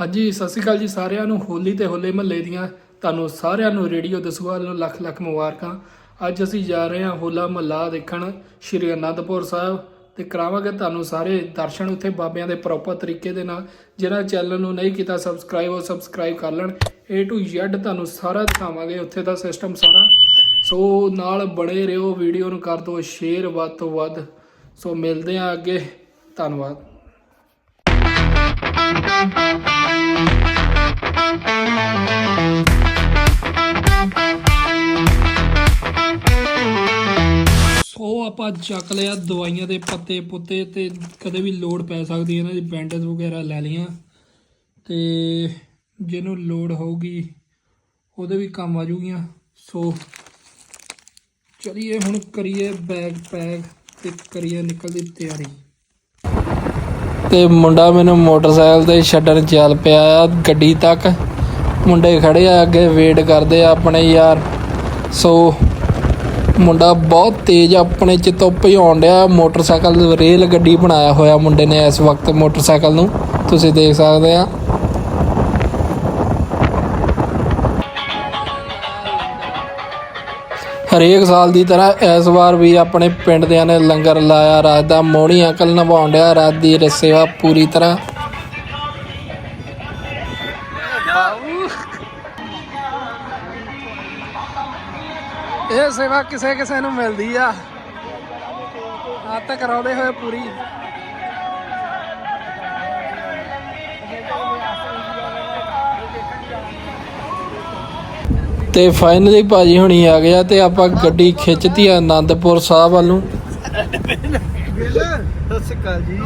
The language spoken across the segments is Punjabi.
ਹਾਂਜੀ, ਸਤਿ ਸ਼੍ਰੀ ਅਕਾਲ ਜੀ ਸਾਰਿਆਂ ਨੂੰ। ਹੋਲੀ ਤੇ ਹੋਲੇ ਮਹੱਲੇ ਦੀਆਂ ਤੁਹਾਨੂੰ ਸਾਰਿਆਂ ਨੂੰ ਰੇਡੀਓ ਦਸੂਆ ਵੱਲੋਂ ਲੱਖ ਲੱਖ ਮੁਬਾਰਕਾਂ। ਅੱਜ ਅਸੀਂ ਜਾ ਰਹੇ ਹਾਂ ਹੋਲਾ ਮਹੱਲਾ ਦੇਖਣ ਸ਼੍ਰੀ ਅਨੰਦਪੁਰ ਸਾਹਿਬ ਤੇ ਕਰਾਵਾਂਗੇ ਤੁਹਾਨੂੰ ਸਾਰੇ ਦਰਸ਼ਨ ਉੱਥੇ ਬਾਬਿਆਂ ਦੇ ਪ੍ਰੋਪਰ ਤਰੀਕੇ ਦੇ ਨਾਲ। ਜਿਹੜਾ ਚੈਨਲ ਨੂੰ ਨਹੀਂ ਕੀਤਾ ਸਬਸਕ੍ਰਾਈਬ ਉਹ ਸਬਸਕ੍ਰਾਈਬ ਕਰ ਲੈਣ। A to Z ਤੁਹਾਨੂੰ ਸਾਰਾ ਦਿਖਾਵਾਂਗੇ, ਉੱਥੇ ਦਾ ਸਿਸਟਮ ਸਾਰਾ। ਸੋ ਨਾਲ ਬਣੇ ਰਹੋ ਵੀਡੀਓ ਨੂੰ ਕਰ ਦਿਓ ਸ਼ੇਅਰ ਵੱਧ ਤੋਂ ਵੱਧ। ਸੋ ਮਿਲਦੇ ਹਾਂ ਅੱਗੇ। ਧੰਨਵਾਦ। ਸੋ ਆਪਾਂ ਚੱਕ ਲਿਆ ਦਵਾਈਆਂ ਦੇ ਪੱਤੇ ਪੁੱਤੇ ਤੇ ਕਦੇ ਵੀ ਲੋੜ ਪੈ ਸਕਦੀ ਹੈ ਇਹਨਾਂ ਦੀ ਬੈਂਡੇਜ ਵਗੈਰਾ ਲੈ ਲਈਆਂ। ਤੇ ਜਿਹਨੂੰ ਲੋੜ ਹੋਊਗੀ, ਉਹਦੇ ਵੀ ਕੰਮ ਆ ਜੂਗੀਆਂ ਸੋ ਚਲਿਏ ਹੁਣ ਕਰੀਏ ਬੈਗ ਪੈਕ ਤੇ ਕਰੀਏ ਨਿਕਲਦੀ ਤਿਆਰੀ। ਤੇ ਮੁੰਡਾ ਮੈਨੂੰ ਮੋਟਰਸਾਈਕਲ ਤੇ ਛੱਡਣ ਚੱਲ ਪਿਆ ਆ, ਗੱਡੀ ਤੱਕ। ਮੁੰਡੇ ਖੜੇ ਆ ਅੱਗੇ ਵੇਟ ਕਰਦੇ ਆ ਆਪਣੇ ਯਾਰ। ਸੋ ਮੁੰਡਾ ਬਹੁਤ ਤੇਜ਼ ਆਪਣੇ ਚ ਤੋਂ ਭਜਾਉਣ ਡਿਆ, ਮੋਟਰਸਾਈਕਲ ਰੇਲ ਗੱਡੀ ਬਣਾਇਆ ਹੋਇਆ ਮੁੰਡੇ ਨੇ ਇਸ ਵਕਤ ਮੋਟਰਸਾਈਕਲ ਨੂੰ। ਤੁਸੀਂ ਦੇਖ ਸਕਦੇ ਆ। ਹਰੇਕ ਸਾਲ ਦੀ ਤਰ੍ਹਾਂ ਇਸ ਵਾਰ ਵੀ ਆਪਣੇ ਪਿੰਡ ਦਿਆਂ ਨੇ ਲੰਗਰ ਲਾਇਆ, ਰਾਤ ਦਾ ਮੋਹਣੀ ਅੰਕਲ ਨਿਭਾਉਣ ਡਿਆ, ਰਾਤ ਦੀ ਸੇਵਾ ਪੂਰੀ ਤਰ੍ਹਾਂ। ਇਹ ਸੇਵਾ ਕਿਸੇ ਕਿਸੇ ਨੂੰ ਮਿਲਦੀ ਆ। ਆ ਕਰਾਉਂਦੇ ਹੋਏ ਪੂਰੀ। ਤੇ ਫਾਈਨਲੀ ਭਾਜੀ ਹੁਣੀ ਆ ਗਿਆ ਤੇ ਆਪਾਂ ਗੱਡੀ ਖਿੱਚਤੀ ਆ ਆਨੰਦਪੁਰ ਸਾਹਿਬ ਵੱਲ ਸਤਿ ਸ਼੍ਰੀ ਅਕਾਲ ਜੀ।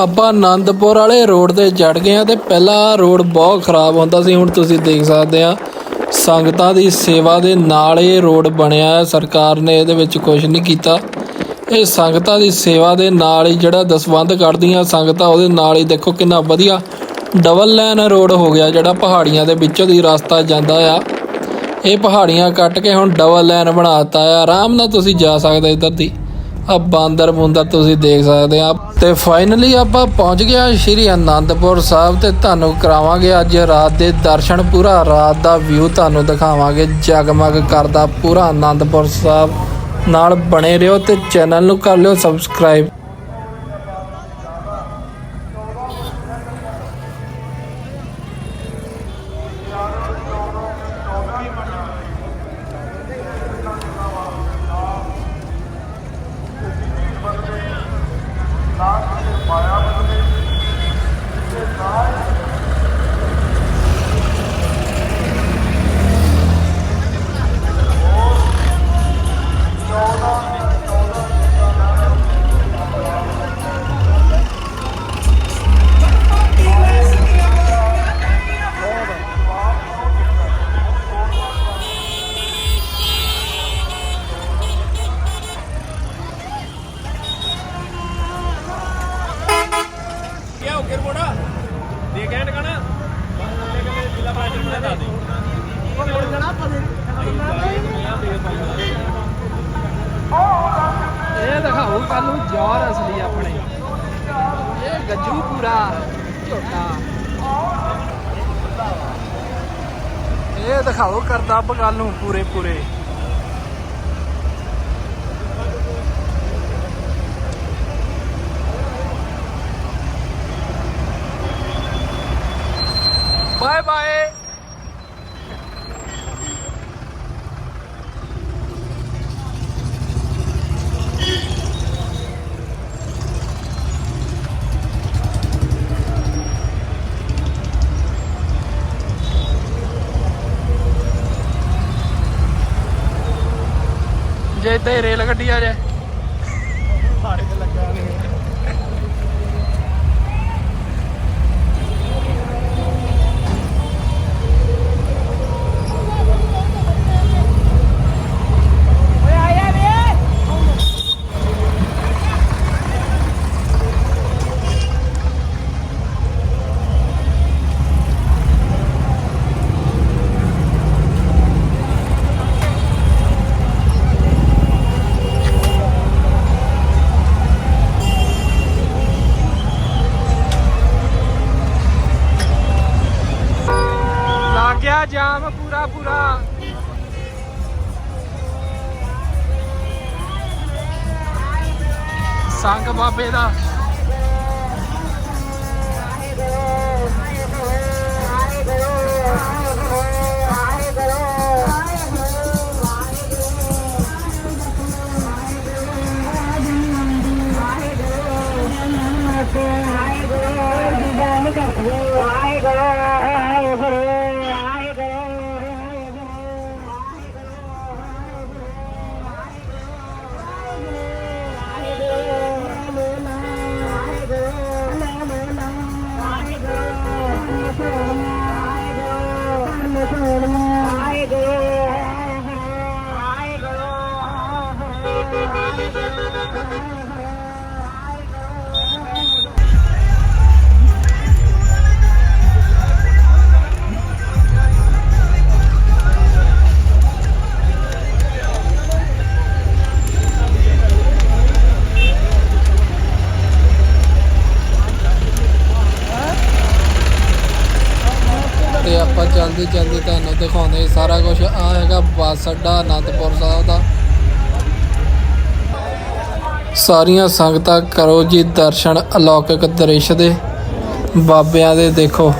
ਆਪਾਂ ਆਨੰਦਪੁਰ ਵਾਲੇ ਰੋਡ ਤੇ ਚੜ ਗਏ ਆ ਤੇ ਪਹਿਲਾਂ ਰੋਡ ਬਹੁਤ ਖਰਾਬ ਹੁੰਦਾ ਸੀ, ਹੁਣ ਤੁਸੀਂ ਦੇਖ ਸਕਦੇ ਆ ਸੰਗਤਾਂ ਦੀ ਸੇਵਾ ਦੇ ਨਾਲ ਇਹ ਰੋਡ ਬਣਿਆ ਹੈ, ਸਰਕਾਰ ਨੇ ਇਹਦੇ ਵਿੱਚ ਕੁਝ ਨਹੀਂ ਕੀਤਾ। ਇਹ ਸੰਗਤਾਂ ਦੀ ਸੇਵਾ ਦੇ ਨਾਲ ਹੀ ਜਿਹੜਾ ਦਸਵੰਧ ਕੱਢਦੀਆਂ ਸੰਗਤਾਂ, ਉਹਦੇ ਨਾਲ ਹੀ ਦੇਖੋ ਕਿੰਨਾ ਵਧੀਆ ਡਬਲ ਲਾਈਨ ਰੋਡ ਹੋ ਗਿਆ, ਜਿਹੜਾ ਪਹਾੜੀਆਂ ਦੇ ਵਿੱਚੋਂ ਦੀ ਰਸਤਾ ਜਾਂਦਾ ਆ। ਇਹ ਪਹਾੜੀਆਂ ਕੱਟ ਕੇ ਹੁਣ ਡਬਲ ਲਾਈਨ ਬਣਾਤਾ ਆ। ਆਰਾਮ ਨਾਲ ਤੁਸੀਂ ਜਾ ਸਕਦੇ ਇੱਧਰ ਦੀ। ਆ ਬਾਂਦਰ ਬੁੰਦਰ ਤੁਸੀਂ ਦੇਖ ਸਕਦੇ ਆ। ਤੇ ਫਾਈਨਲੀ ਆਪਾਂ ਪਹੁੰਚ ਗਿਆ ਸ਼੍ਰੀ ਅਨੰਦਪੁਰ ਸਾਹਿਬ ਤੇ ਤੁਹਾਨੂੰ ਕਰਾਵਾਂਗੇ ਅੱਜ ਰਾਤ ਦੇ ਦਰਸ਼ਨ ਪੂਰਾ। ਰਾਤ ਦਾ ਵਿਊ ਤੁਹਾਨੂੰ ਦਿਖਾਵਾਂਗੇ। ਜਗਮਗ ਕਰਦਾ ਪੂਰਾ ਅਨੰਦਪੁਰ ਸਾਹਿਬ। ਨਾਲ ਬਣੇ ਰਹੋ ਤੇ ਚੈਨਲ ਨੂੰ ਕਰ ਲਿਓ ਸਬਸਕ੍ਰਾਈਬ 拜拜。ਸੰਗ ਬਾਬੇ ਦਿਖਾਉਂਦੇ ਸਾਰਾ ਕੁਝ ਆ ਹੈਗਾ ਬੱਸ ਅੱਡਾ ਆਨੰਦਪੁਰ ਸਾਹਿਬ ਦਾ। ਸਾਰੀਆਂ ਸੰਗਤਾਂ ਕਰੋ ਜੀ ਦਰਸ਼ਨ, ਅਲੌਕਿਕ ਦ੍ਰਿਸ਼ ਦੇ। ਬਾਬਿਆਂ ਦੇ ਦੇਖੋ,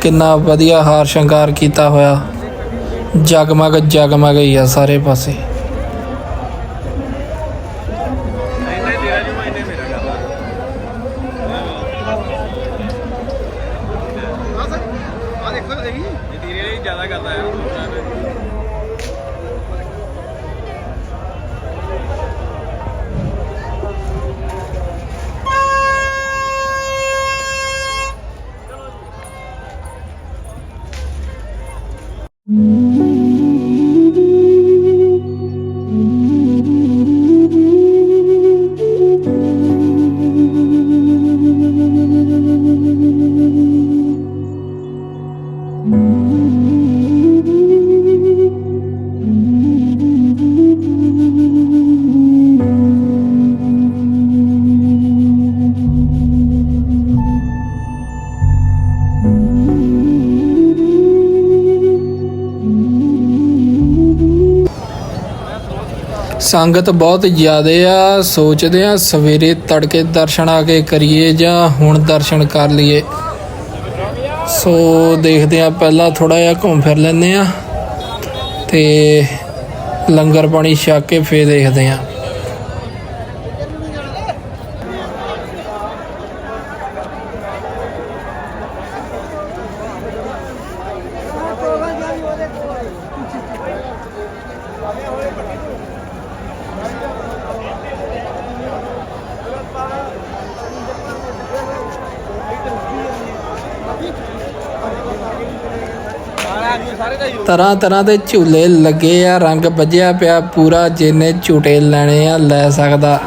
ਕਿੰਨਾ ਵਧੀਆ ਹਾਰ ਸ਼ਿੰਗਾਰ ਕੀਤਾ ਹੋਇਆ। ਜਗਮਗ ਜਗਮਗ ਹੀ ਆ ਸਾਰੇ ਪਾਸੇ। ਸੰਗਤ ਬਹੁਤ ਜ਼ਿਆਦੇ ਆ, ਸੋਚਦੇ ਆ ਸਵੇਰੇ ਤੜਕੇ ਦਰਸ਼ਨ ਆ ਕੇ ਕਰੀਏ ਜਾਂ ਹੁਣ ਦਰਸ਼ਨ ਕਰ ਲਈਏ। ਸੋ ਦੇਖਦੇ ਆ, ਪਹਿਲਾਂ ਥੋੜਾ ਜਿਹਾ ਘੁੰਮ ਫਿਰ ਲੈਂਦੇ ਆ ਤੇ ਲੰਗਰ ਪਾਣੀ ਛਕ ਕੇ ਫੇਰ ਦੇਖਦੇ ਆ। ਤਰ੍ਹਾਂ ਤਰ੍ਹਾਂ ਦੇ ਝੂਲੇ ਲੱਗੇ ਆ, ਰੰਗ ਵੱਜਿਆ ਪਿਆ, ਪੂਰਾ ਜਿਹਨੇ ਝੂਟੇ ਲੈਣੇ ਆ, ਲੈ ਸਕਦਾ।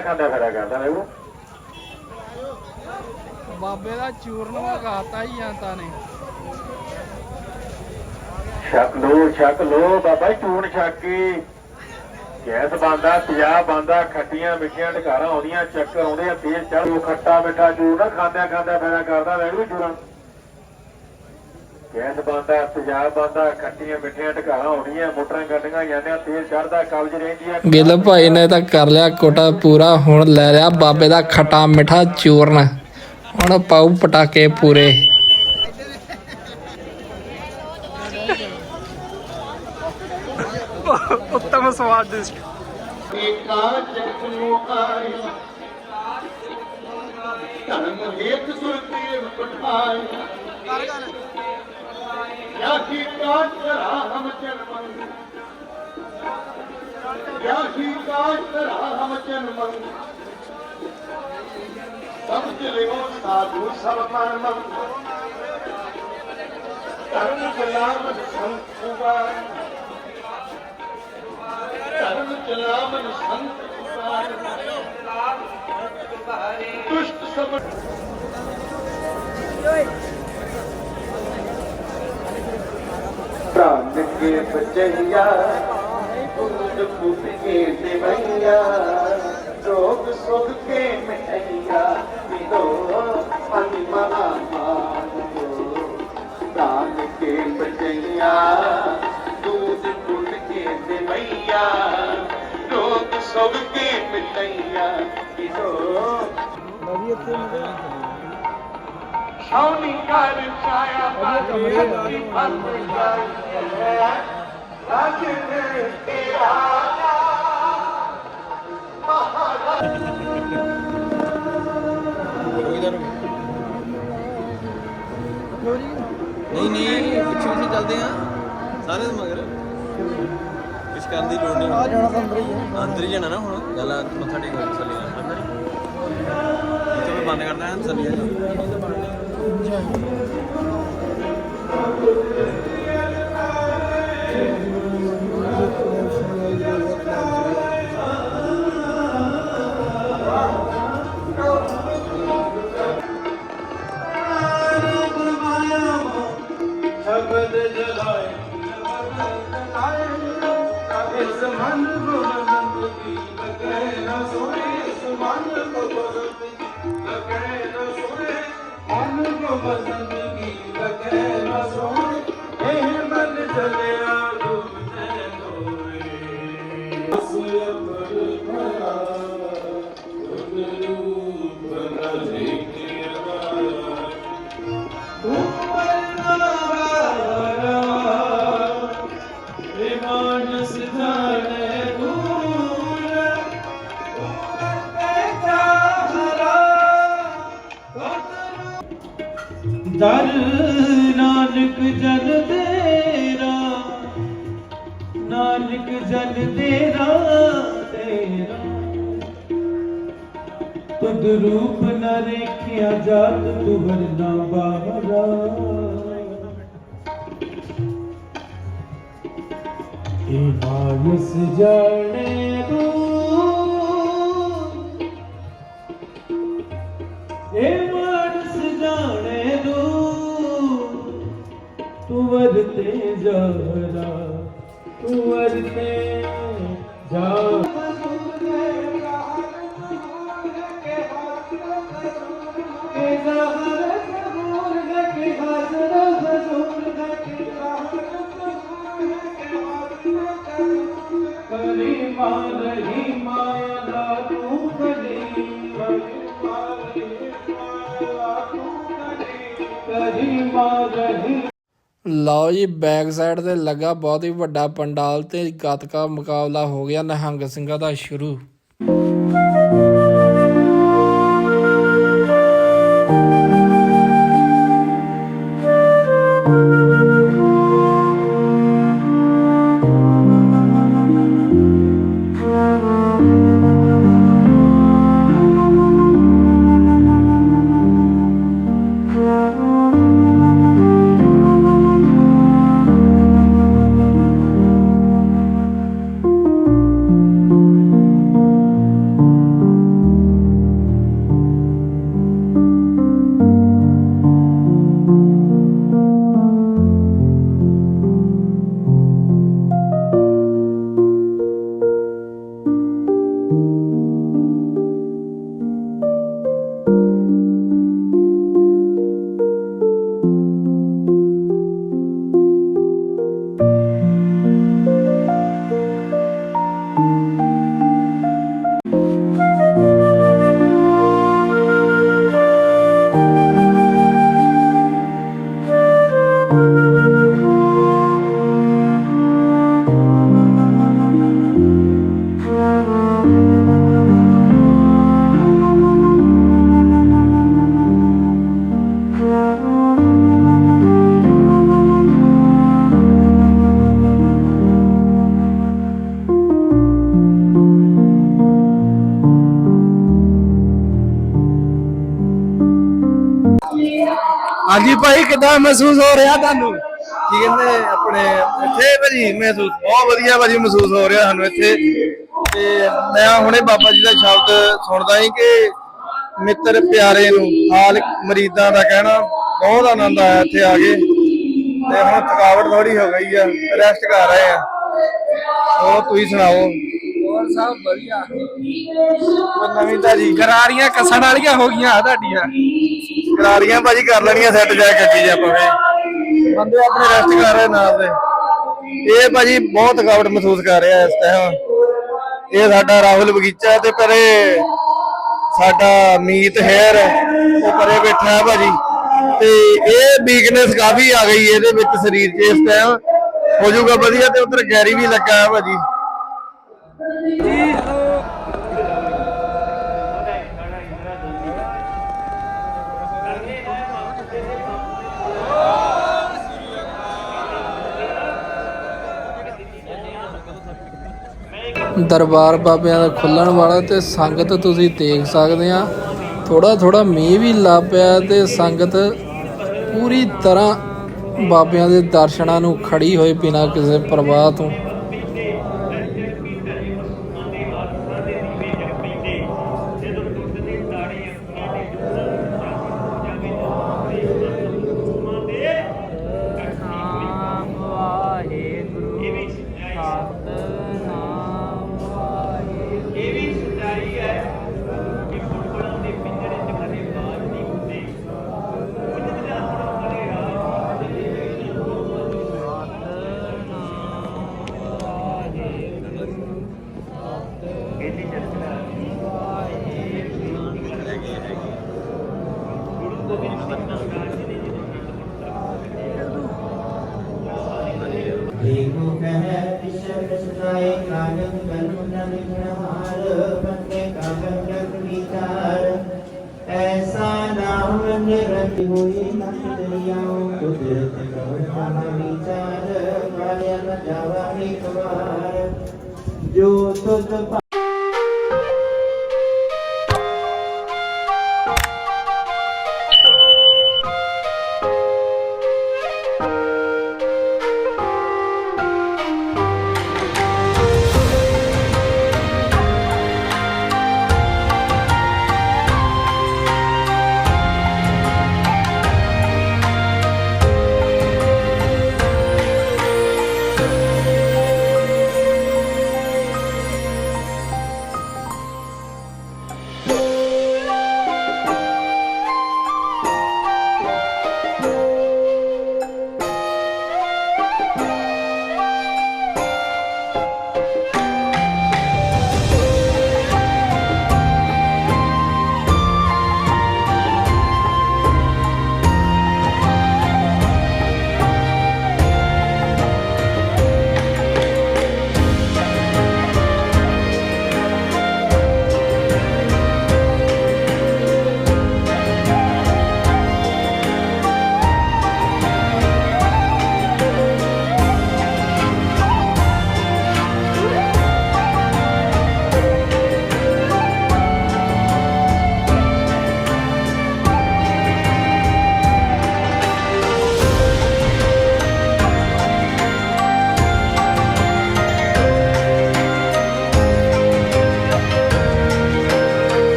ਖਾਂਦਾ ਖਾਂਦਾ ਖੜਾ ਕਰਦਾ ਮੈਂ ਉਹ ਬਾਬੇ ਦਾ ਚੂਰਨ ਵਗਾਤਾ ਹੀ ਜਾਂਦਾ ਨੇ। ਛਕ ਲੋ ਛਕ ਲੋ ਬਾਬਾ ਚੂਣ ਛਕ ਕੇ। ਗੈਸ ਬੰਦਾ ਪਿਆ ਬੰਦਾ ਖੱਟੀਆਂ ਮਿੱਠੀਆਂ ਢਕਾਰਾਂ ਆਉਂਦੀਆਂ ਚੱਕਰ ਆਉਂਦੇ ਆ ਤੇਜ਼ ਚੜ ਉਹ ਖੱਟਾ ਮਿੱਠਾ ਚੂਰ ਨਾ ਖਾਂਦਿਆਂ ਖਾਂਦਿਆਂ ਫੇਰਾ ਕਰਦਾ ਵੈਗਰੂ ਚੂਰਾਂ। ਗੈਸ ਬੰਦਾ ਤੇਜ਼ਾਬ ਬੰਦਾ ਖੱਟੀਆਂ ਮਿੱਠੀਆਂ ਢਕਾਰਾਂ ਆਉਂਦੀਆਂ ਮੋਟਰਾਂ ਗੱਡੀਆਂ ਜਾਂਦੀਆਂ ਤੇਜ਼ ਚੜਦਾ ਕਬਜ਼ ਰਹਿੰਦੀ ਆ। ਗਿੱਲ ਭਾਈ ਨੇ ਤਾਂ ਕਰ ਲਿਆ ਕੋਟਾ ਪੂਰਾ ਹੁਣ ਲੈ ਲਿਆ ਬਾਬੇ ਦਾ ਖਟਾ ਮਿਠਾ ਚੂਰਨ। ਹੁਣ ਪਾਉ ਪਟਾਕੇ ਪੂਰੇ। ਉੱਤਮ ਸਵਾਦਿਸ਼ਟ ਏਕਾ ਜਗਨੋ ਆਈ ਧਰਮ ਹੇਤ ਸੁਰਤੀ ਪਠਾਈ या की काट करा हम जनमंग या की काट करा हम जनमंग सब चलेओ साधु सब मन मंग धर्म चलावन संत पुकार धर्म चलावन संत पुकार दुष्ट सब ਪ੍ਰਾਨ ਕੇ ਬਚਈਆ ਕੁੰਦ ਪੁੱਤ ਦੇਵਈਆ ਰੋਗ ਸੁਖ ਕੇ ਮਿਟਈਆ ਵਿਦੋ ਮਨ ਮਨਾ ਮਾਨੋ ਪ੍ਰਾਨ ਕੇ ਬਚਈਆ ਦੂਧ ਪੁੱਤ ਕੇ ਦੇਵਈਆ ਰੋਗ ਸੁਖ ਕੇ ਮਿਟਈਆ ਵਿਦੋ ਸੋਨੀ ਕਰ ਛਾਇਆ ਬਾਜੀ ਹੱਥੀ ਫਲ ਜਾਏ ਨਹੀਂ ਨਹੀਂ ਪਿੱਛੇ ਪਿੱਛੇ ਚੱਲਦੇ ਆ ਸਾਰੇ ਮਗਰ। ਕੁਛ ਕਰਨ ਦੀ ਲੋੜ ਨਹੀਂ। ਆ ਜਾਣਾ ਤਾਂ ਅੰਦਰ ਹੀ ਹੈ ਅੰਦਰ ਹੀ ਜਾਣਾ ਨਾ ਹੁਣ। ਗੱਲ ਆ, ਮੱਥਾ ਟੇਕ ਕੇ ਚੱਲੇ ਜਾਣਾ ਅੰਦਰ ਇੱਥੇ ਮੈਂ ਬੰਦ ਕਰਦਾ ਹਾਂ ਚੱਲੇ ਜਾ ਮਨ ਤੁਹਰ ਨਾ ਬਾਹਰਾ ਇਹ ਮਾਨਸ ਜਾਣੇ ਲਓ ਜੀ ਬੈਕ ਸਾਈਡ ਤੇ ਲੱਗਾ ਬਹੁਤ ਹੀ ਵੱਡਾ ਪੰਡਾਲ ਤੇ ਗੱਤਕਾ ਮੁਕਾਬਲਾ ਹੋ ਗਿਆ, ਨਿਹੰਗ ਸਿੰਘਾਂ ਦਾ ਸ਼ੁਰੂ। ਕਿਦਾਂ ਮਹਿਸੂਸ ਹੋ ਰਿਹਾ ਤੁਹਾਨੂੰ। ਕੀ ਕਹਿੰਦੇ, ਆਪਣੇ ਇੱਥੇ ਭਾਜੀ ਮਹਿਸੂਸ, ਬਹੁਤ ਵਧੀਆ ਭਾਜੀ ਮਹਿਸੂਸ ਹੋ ਰਿਹਾ ਸਾਨੂੰ ਇੱਥੇ। ਤੇ ਮੈਂ ਹੁਣੇ ਬਾਬਾ ਜੀ ਦਾ ਸ਼ਬਦ ਸੁਣਦਾ ਸੀ ਕਿ ਮਿੱਤਰ ਪਿਆਰੇ ਨੂੰ ਹਾਲ ਮਰੀਦਾਂ ਦਾ ਕਹਿਣਾ, ਬਹੁਤ ਆਨੰਦ ਆਇਆ ਇੱਥੇ ਆ ਕੇ। ਤੇ ਹੁਣ ਥਕਾਵਟ ਥੋੜੀ ਹੋ ਗਈ ਆ ਰੈਸਟ ਕਰ ਰਹੇ ਆ। ਹੋਰ ਤੁਸੀਂ ਸੁਣਾਓ। ਹੋਰ ਸਭ ਵਧੀਆ। ਨਵੀਂ ਤਾਜੀ ਗਰਾਰੀਆਂ ਕੱਸਣ ਵਾਲੀਆਂ ਹੋ ਗਈਆਂ ਤੁਹਾਡੀਆਂ। ਕਰਾਰੀਆਂ ਭਾਜੀ ਕਰ ਲੈਣੀਆਂ ਸੈੱਟ ਜਾ ਕੇ 'ਚ ਆਪਾਂ ਵੇ। ਬੰਦੇ ਆਪਣੇ ਰੈਸਟ ਕਰ ਰਹੇ ਨਾਲ ਦੇ। ਇਹ ਭਾਜੀ ਬਹੁਤ ਥਕਾਵਟ ਮਹਿਸੂਸ ਕਰ ਰਿਹਾ ਇਸ ਟਾਈਮ ਇਹ ਸਾਡਾ ਰਾਹੁਲ ਬਗੀਚਾ ਤੇ ਪਰੇ ਸਾਡਾ ਮੀਤ ਹੈਰ ਉਹ ਪਰੇ ਬੈਠਾ ਹੈ ਭਾਜੀ। ਤੇ ਇਹ ਵੀਕਨੈਸ ਕਾਫੀ ਆ ਗਈ ਇਹਦੇ ਵਿੱਚ ਸਰੀਰ 'ਚ ਇਸ ਟਾਈਮ ਹੋ ਜਾਊਗਾ ਵਧੀਆ ਤੇ ਉਧਰ ਗੈਰੀ ਵੀ ਲੱਗਾ ਹੈ ਭਾਜੀ। ਦਰਬਾਰ ਬਾਬਿਆਂ ਦਾ ਖੁੱਲਣ ਵਾਲਾ ਤੇ ਸੰਗਤ ਤੁਸੀਂ ਦੇਖ ਸਕਦੇ ਆ। ਥੋੜਾ ਥੋੜਾ ਮੀਂਹ ਵੀ ਲੱਗ ਪਿਆ ਤੇ ਸੰਗਤ ਪੂਰੀ ਤਰ੍ਹਾਂ ਬਾਬਿਆਂ ਦੇ ਦਰਸ਼ਨਾਂ ਨੂੰ ਖੜੀ ਹੋਈ ਬਿਨਾਂ ਕਿਸੇ ਪ੍ਰਵਾਹ ਤੋਂ। ਗੋਬਿੰਦ ਸਿੰਘ ਮਹਾਰਾਜ ਜੀ ਨੇ ਦੇਖੋ ਕਹੈ ਵਿਸ਼ਵ ਰਚਨਾਏ ਕਾਗਨ ਕਲਮ ਨ ਲਿਖਣਹਾਰ ਬੰਦੇ ਕਾਗਨ ਜਗ ਵਿਚਾਰ। ਐਸਾ ਨਾਮ ਨਿਰਤ ਹੋਈ ਨਤ ਦਰਿਆਉ, ਕੁਦਰਤ ਕਵਰ ਕਹਾ ਵਿਚਾਰ